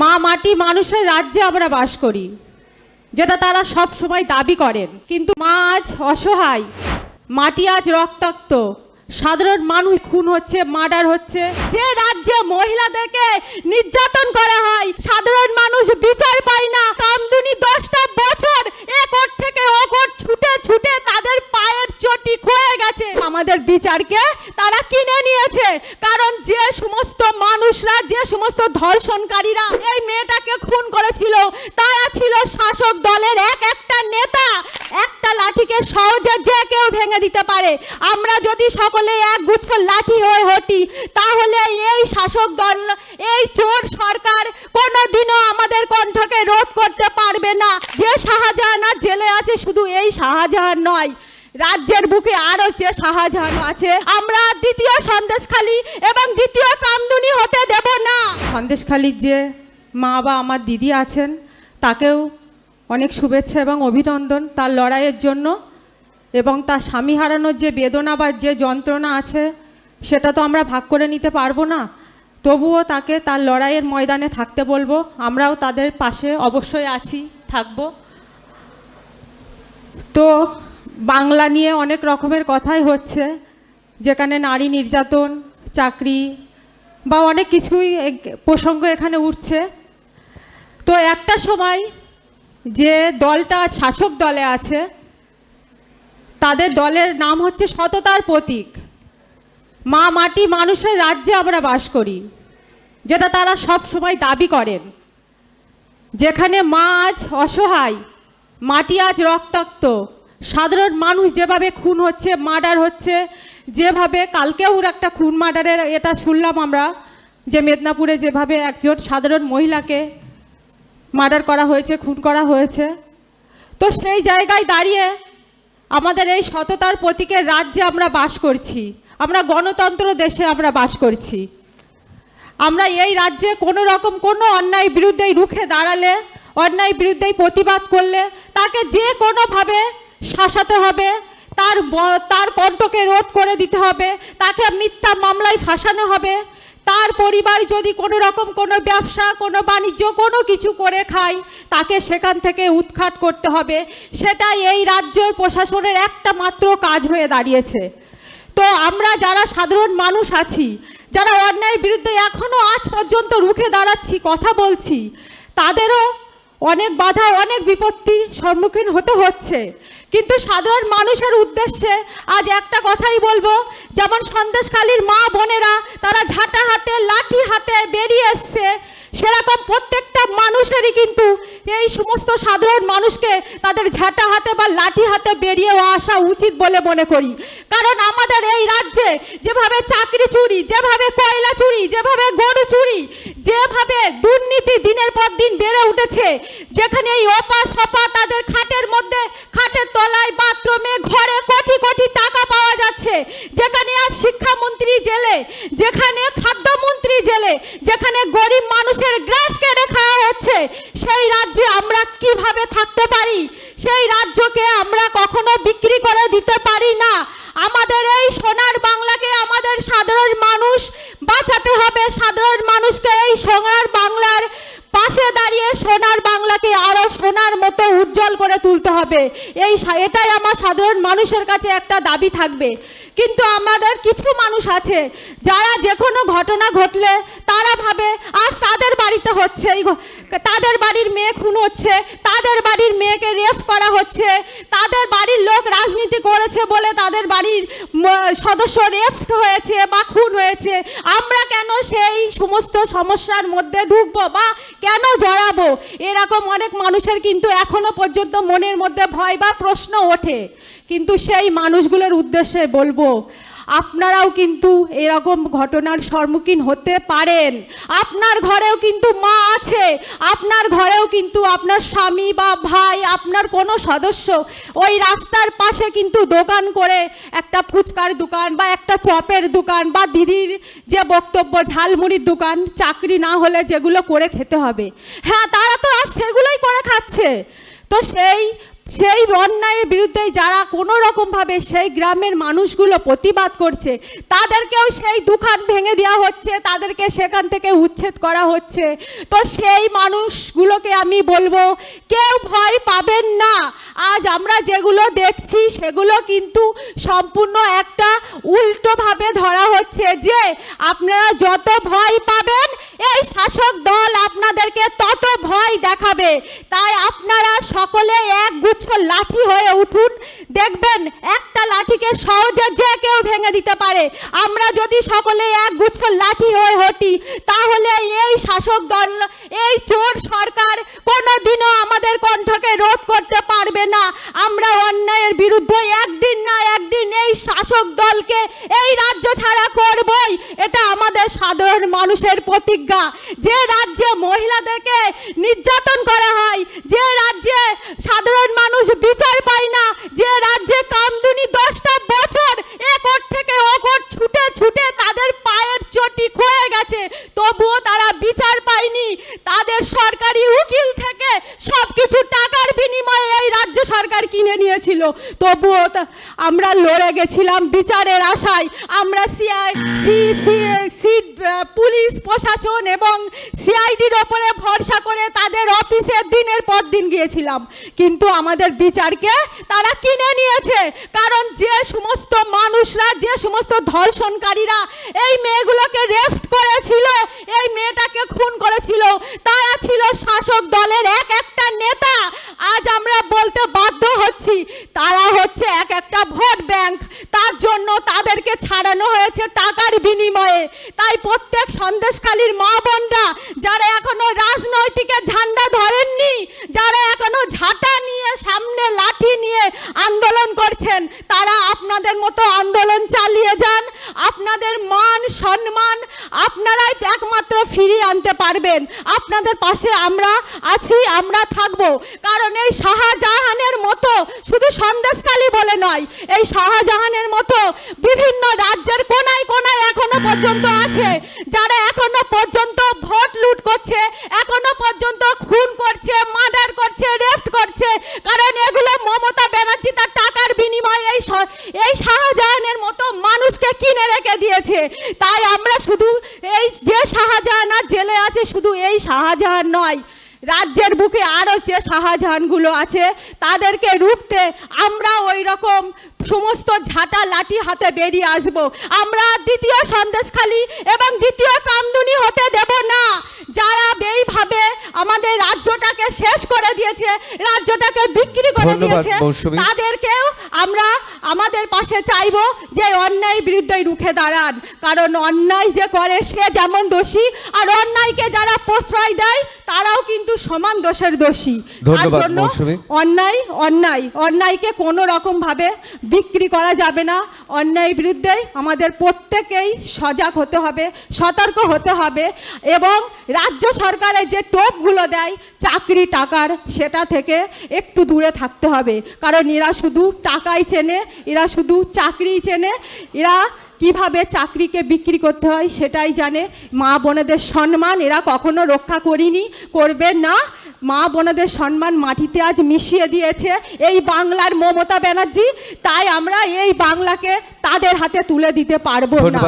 মা মাটি মানুষের রাজ্যে আমরা বাস করি, যেটা তারা সব সময় দাবি করেন। কিন্তু মা আজ অসহায়, মাটি আজ রক্তাক্ত। সাধারণ মানুষ খুন হচ্ছে, মার্ডার হচ্ছে। যে রাজ্যে মহিলাদেরকে নির্যাতন করা হয়, সাধারণ মানুষ বিচার পায় না। কামদুনি দশটা বছর এ কোর্ট থেকে ও কোর্ট ছুটে ছুটে তাদের পায়ের চটি ক্ষয়ে গেছে। আমাদের বিচারকে তারা কিনে নিয়েছে, কারণ যে সমস্ত মানুষরা, যে সমস্ত ধর্ষণকারীরা শাসক দলের এক একটা নেতা একটা লাঠিকে সহজে যে কেউ ভেঙে দিতে পারে। আমরা যদি সকলে এক গুচ্ছ লাঠি হয়ে হটি, তাহলে এই শাসক দল এই চোর সরকার কোনোদিনও আমাদের কণ্ঠকে রোধ করতে পারবে না। যে শাহজাহান আর জেলে আছে শুধু এই শাহজাহান নয়, রাজ্যের বুকে আরও সে শাহজাহান আছে। আমরা দ্বিতীয় সন্দেশখালী এবং দ্বিতীয় কামদুনি হতে দেব না। সন্দেশখালীর যে মা বা আমার দিদি আছেন, তাকেও অনেক শুভেচ্ছা এবং অভিনন্দন তার লড়াইয়ের জন্য এবং তার স্বামী হারানোর যে বেদনা বা যে যন্ত্রণা আছে, সেটা তো আমরা ভাগ করে নিতে পারব না। তবুও তাকে তার লড়াইয়ের ময়দানে থাকতে বলব। আমরাও তাদের পাশে অবশ্যই আছি, থাকব। তো বাংলা নিয়ে অনেক রকমের কথাই হচ্ছে, যেখানে নারী নির্যাতন, চাকরি বা অনেক কিছুই প্রসঙ্গ এখানে উঠছে। তো একটা সময় যে দলটা শাসক দলে আছে, তাদের দলের নাম হচ্ছে সততার প্রতীক। মা মাটি মানুষের রাজ্যে আমরা বাস করি, যেটা তারা সব সময় দাবি করেন। যেখানে মা আজ অসহায়, মাটি আজ রক্তাক্ত, সাধারণ মানুষ যেভাবে খুন হচ্ছে, মার্ডার হচ্ছে, যেভাবে কালকেও একটা খুন মার্ডারের এটা শুনলাম আমরা, যে মেদিনীপুরে যেভাবে একজন সাধারণ মহিলাকে মার্ডার করা হয়েছে, খুন করা হয়েছে। তো সেই জায়গায় দাঁড়িয়ে আমাদের এই সততার প্রতীকের রাজ্যে আমরা বাস করছি। আমরা গণতন্ত্র দেশে আমরা বাস করছি। আমরা এই রাজ্যে কোনো রকম কোনো অন্যায় বিরুদ্ধেই রুখে দাঁড়ালে, অন্যায় বিরুদ্ধেই প্রতিবাদ করলে, তাকে যে কোনোভাবে শাসাতে হবে, তার তার কণ্ঠকে রোধ করে দিতে হবে, তাকে মিথ্যা মামলায় ফাঁসানো হবে তার পরিবার যদি কোনো রকম কোনো ব্যবসা, কোনো বাণিজ্য, কোনো কিছু করে খায়, তাকে সেখান থেকে উৎখাত করতে হবে। সেটাই এই রাজ্যের প্রশাসনের একটা মাত্র কাজ হয়ে দাঁড়িয়েছে। তো আমরা যারা সাধারণ মানুষ আছি, যারা অন্যায়ের বিরুদ্ধে এখনও আজ পর্যন্ত রুখে দাঁড়াচ্ছি, কথা বলছি, তাদেরও অনেক বাধা অনেক বিপত্তির সম্মুখীন হতে হচ্ছে। কিন্তু সাধারণ মানুষের উদ্দেশ্যে আজ একটা কথাই বলব, যেমন সন্দেশখালীর মা বোনেরা তারা ঝাঁটা হাতে, লাঠি হাতে বেরিয়ে এসছে, সেরকম প্রত্যেকটা মানুষেরই কিন্তু এই সমস্ত সাধারণ মানুষকে তাদের ঝাঁটা হাতে বা লাঠি হাতে বেরিয়ে আসা উচিত বলে মনে করি। কারণ আমাদের এই রাজ্যে যেভাবে চাকরি চুরি, যেভাবে কয়লা চুরি, যেভাবে গরু চুরি, যেভাবে দুর্নীতি দিনের পর দিন উঠেছে যেখানে এই অপা সপা তাদের খাটের মধ্যে, খাটের তলায়, বাথরুমে, ঘরে কোটি কোটি টাকা পাওয়া যাচ্ছে। যেখানে আজ শিক্ষামন্ত্রী জেলে, যেখানে খাদ্যমন্ত্রী জেলে, যেখানে গরিব মানুষের গ্রাস কেড়ে খাওয়া হচ্ছে, সেই রাজ্যে আমরা কীভাবে থাকতে পারি? সেই রাজ্যকে আমরা কখনো বিক্রি করে দিতে পারি না। আমাদের এই সোনার বাংলাকে আমাদের সাধারণ মানুষ বাঁচাতে হবে। সাধারণ মানুষকে এই সোনার বাংলার পাশে দাঁড়িয়ে সোনার বাংলাকে আরও সোনার মতো উজ্জ্বল করে তুলতে হবে। এই এটাই আমার সাধারণ মানুষের কাছে একটা দাবি থাকবে। কিন্তু আমাদের কিছু মানুষ আছে, যারা যে কোনো ঘটনা ঘটলে তারা ভাবে, আজ তাদের বাড়িতে হচ্ছে এই তাদের বাড়ির মেয়ে খুন হচ্ছে, তাদের বাড়ির মেয়েকে রেফ করা হচ্ছে তাদের বাড়ির লোক রাজনীতি করেছে বলে তাদের বাড়ির সদস্য রেফট হয়েছে বা খুন হয়েছে, আমরা কেন সেই সমস্ত সমস্যার মধ্যে ঢুকবো বা কেন জড়াবো? এরকম অনেক মানুষের কিন্তু এখনও পর্যন্ত মনের মধ্যে ভয় বা প্রশ্ন ওঠে। কিন্তু সেই মানুষগুলোর উদ্দেশ্যে বলব আপনারাও কিন্তু এরকম ঘটনার সম্মুখীন হতে পারেন। আপনার ঘরেও কিন্তু মা আছে। আপনার ঘরেও কিন্তু আপনার স্বামী বা ভাই, আপনার কোনো সদস্য ওই রাস্তার পাশে কিন্তু দোকান করে একটা ফুচকার দোকান বা একটা চপের দোকান বা দিদির যে বক্তব্য, ঝালমুড়ির দোকান, চাকরি না হলে যেগুলো করে খেতে হবে। হ্যাঁ তারা তো আজ সেগুলোই করে খাচ্ছে। তো সেই সেই অন্যায়ের বিরুদ্ধে যারা কোনো রকমভাবে সেই গ্রামের মানুষগুলো প্রতিবাদ করছে, তাদেরকেও সেই দোকান ভেঙে দেওয়া হচ্ছে, তাদেরকে সেখান থেকে উচ্ছেদ করা হচ্ছে। তো সেই মানুষগুলোকে আমি বলব, কেউ ভয় পাবেন না। আজ আমরা যেগুলো দেখছি, সেগুলো কিন্তু সম্পূর্ণ একটা উল্টোভাবে ধরা হচ্ছে যে আপনারা যত ভয় পাবেন এই শাসক দল আপনাদেরকে তত ভয় দেখাবে। তাই আপনারা সকলে এক গুচ্ছ লাঠি হয়ে উঠুন। দেখবেন একটা লাঠিকে সহজে যে কেউ ভেঙে দিতে পারে। আমরা যদি সকলে এক গুচ্ছ লাঠি হয়ে হটি, তাহলে এই শাসক দল, এই চোর সরকার কোনোদিনও আমাদের কণ্ঠকে রোধ করতে পারবে না। আমরা অন্যায়ের বিরুদ্ধে একদিন না একদিন এই শাসক দলকে এই রাজ্য ছাড়া করবই। এটা আমাদের সাধারণ মানুষের প্রতিজ্ঞা। যে রাজ্যে মহিলাদেরকে নির্যাতন করা হয়, যে রাজ্যে সাধারণ মানুষ বিচার পায় না, যে রাজ্যে কামদুনি দশটা বছর এ কোর্ট থেকে ও কোর্ট ছুটে ছুটে তাদের পায়ের চটি ক্ষয়ে গেছে, তবুও তারা বিচার পায়নি। তাদের সরকারি উকিল থেকে সব কিছু টাকার বিনিময়ে এই রাজ্য সরকার কিনে নিয়েছিল। তবুও আমরা লড়ে গেছিলাম বিচারের আশায়। আমরা সিআই সি সি পুলিশ, প্রশাসন এবং সিআইডির ওপরে ভরসা করে তাদের অফিসের দিনের পর দিন গিয়েছিলাম। কিন্তু আমাদের বিচারকে তারা কিনে নিয়েছে। কারণ যে সমস্ত মানুষরা, যে সমস্ত ধর্ষণকারীরা এই মেয়েগুলোকে রেফট করেছিল, এই মেয়েটাকে খুন করেছিল, তারা ছিল শাসক দলের এক একটা নেতা আজ আমরা বলতে বাধ্য হচ্ছি তারা হচ্ছে এক একটা ভোট ব্যাংক তার জন্য তাদেরকে ছাড়ানো হয়েছে টাকার বিনিময়ে তাই প্রত্যেক সন্দেশখালীর মা বোনরা যারা এখনও রাজনৈতিকের ঝান্ডা ধরেননি যারা এখনও ঝাঁটা নিয়ে সামনে লাঠি নিয়ে আন্দোলন করছেন তারা আপনাদের মতো আন্দোলন চালিয়ে যান আপনাদের মান সম্মান আপনারাই একমাত্র ফিরিয়ে আনতে পারবেন আপনাদের পাশে আমরা আছি, আমরা থাকব। কারণ এই শাহজাহানের মতো শুধু সন্দেশখালী বলে নয়, এই শাহজাহানের মতো বিভিন্ন রাজ্যের কোনায় কোনায় এখনও পর্যন্ত আছে, যারা এখনও পর্যন্ত ভোট লুট করছে, এখনও পর্যন্ত খুন করছে, মার্ডার করছে রেফট করছে। কারণ এগুলো মমতা ব্যানার্জি তার টাকার বিনিময়ে এই এই শাহজাহানের মতো মানুষকে কিনে রেখে দিয়েছে। তাই আমরা শুধু এই যে শাহজাহান জেলে আছে শুধু এই শাহজাহান নয় রাজ্যের বুকে আরও যে শাহজাহানগুলো আছে তাদেরকে রুখতে আমরা ওই রকম সমস্ত ঝাঁটা লাঠি হাতে বেরিয়ে আসব। আমরা দ্বিতীয় সন্দেশখালী এবং দ্বিতীয় কামদুনি হতে দেব না। যারা এইভাবে আমাদের রাজ্যটাকে শেষ করে দিয়েছে রাজ্যটাকে বিক্রি করে দিয়েছে তাদেরকেও আমরা আমাদের পাশে চাইব যে অন্যায় বিরুদ্ধে রুখে দাঁড়ান। কারণ অন্যায় যে করে সে যেমন দোষী আর অন্যায়কে যারা প্রশ্রয় দেয় তারাও কিন্তু সমান দোষের দোষী। তার জন্য অন্যায় অন্যায় অন্যায়কে কোনো রকমভাবে বিক্রি করা যাবে না। অন্যায় বিরুদ্ধে আমাদের প্রত্যেকেই সজাগ হতে হবে সতর্ক হতে হবে এবং রাজ্য সরকারের যে টোপগুলো দেয় চাকরি টাকার সেটা থেকে একটু দূরে থাকতে হবে। কারণ এরা শুধু টাকাই চেনে এরা শুধু চাকরিই চেনে, এরা কীভাবে চাকরিকে বিক্রি করতে হয় সেটাই জানে। মা বোনেদের সম্মান এরা কখনো রক্ষা করিনি, করবে না। মা বোনেদের সম্মান মাটিতে আজ মিশিয়ে দিয়েছে এই বাংলার মমতা ব্যানার্জি, তাই আমরা এই বাংলাকে তাদের হাতে তুলে দিতে পারব না।